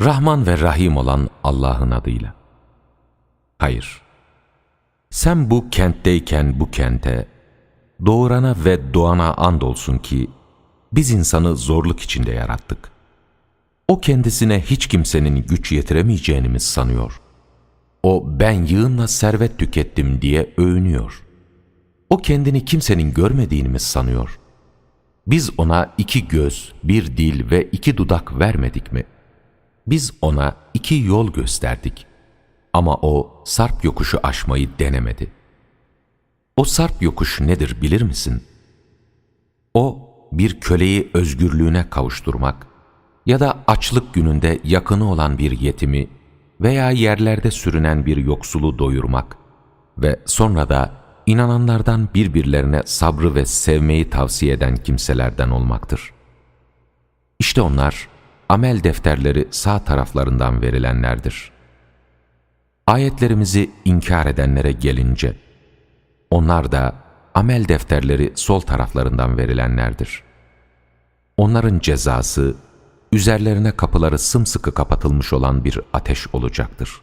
Rahman ve Rahim olan Allah'ın adıyla. Hayır. Sen bu kentteyken bu kente, doğurana ve doğana andolsun ki, biz insanı zorluk içinde yarattık. O kendisine hiç kimsenin güç yetiremeyeceğini mi sanıyor? O ben yığınla servet tükettim diye övünüyor. O kendini kimsenin görmediğini mi sanıyor? Biz ona iki göz, bir dil ve iki dudak vermedik mi? Biz ona iki yol gösterdik. Ama o sarp yokuşu aşmayı denemedi. O sarp yokuş nedir bilir misin? O bir köleyi özgürlüğüne kavuşturmak ya da açlık gününde yakını olan bir yetimi veya yerlerde sürünen bir yoksulu doyurmak ve sonra da inananlardan birbirlerine sabrı ve sevmeyi tavsiye eden kimselerden olmaktır. İşte onlar amel defterleri sağ taraflarından verilenlerdir. Ayetlerimizi inkar edenlere gelince, onlar da amel defterleri sol taraflarından verilenlerdir. Onların cezası, üzerlerine kapıları sımsıkı kapatılmış olan bir ateş olacaktır.